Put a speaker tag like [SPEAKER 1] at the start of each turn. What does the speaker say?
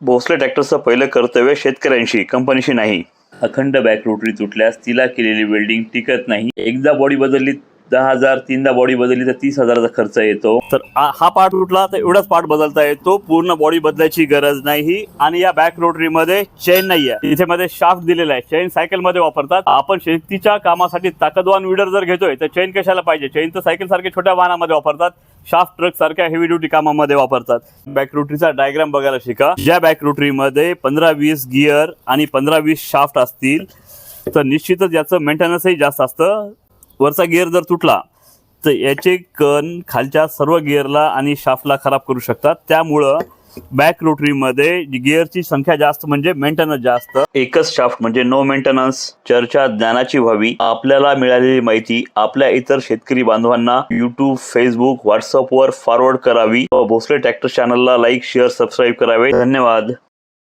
[SPEAKER 1] भोसले ट्रॅक्टरचं पहिलं कर्तव्य शेतकऱ्यांशी कंपनीशी नाही. अखंड बॅक रोटरी तुटल्यास तिला केलेली वेल्डिंग टिकत नाही. एकदा बॉडी बदलली दहा हजार तीनदा बॉडी बदलली तर तीस हजाराचा खर्च येतो. तर हा पार्ट तुटला तर एवढाच पार्ट बदलता येतो. पूर्ण बॉडी बदलायची गरज नाही. आणि या बॅक रोटरी मध्ये चेन नाही आहे इथे मध्ये शाफ्ट दिलेला आहे. चेन सायकलमध्ये वापरतात. आपण शेतीच्या कामासाठी ताकदवान विडर जर घेतोय तर चेन कशाला पाहिजे? चेन तर सायकल सारख्या छोट्या वाहनामध्ये वापरतात. शाफ्ट ट्रक सारख्या हेवी ड्युटी कामामध्ये वापरतात. बॅक रोटरीचा डायग्राम बघायला शिका. ज्या बॅक रोटरीमध्ये पंधरा वीस गिअर आणि पंधरा वीस शाफ्ट असतील तर निश्चितच याचं मेंटेनन्सही जास्त असतं. वरचा गिअर जर तुटला तर याचे कण खालच्या सर्व गिअरला आणि शाफ्टला खराब करू शकतात. त्यामुळं बॅक रोटरीमध्ये गिअरची संख्या जास्त म्हणजे मेंटेनन्स जास्त. एकच शाफ्ट म्हणजे नो मेंटेनन्स चर्चा ज्ञानाची व्हावी आपल्याला मिळालेली माहिती आपल्या इतर शेतकरी बांधवांना युट्यूब फेसबुक व्हॉट्सअपवर फॉरवर्ड करावी. व भोसले ट्रॅक्टर चॅनलला लाईक शेअर सबस्क्राईब करावे. धन्यवाद.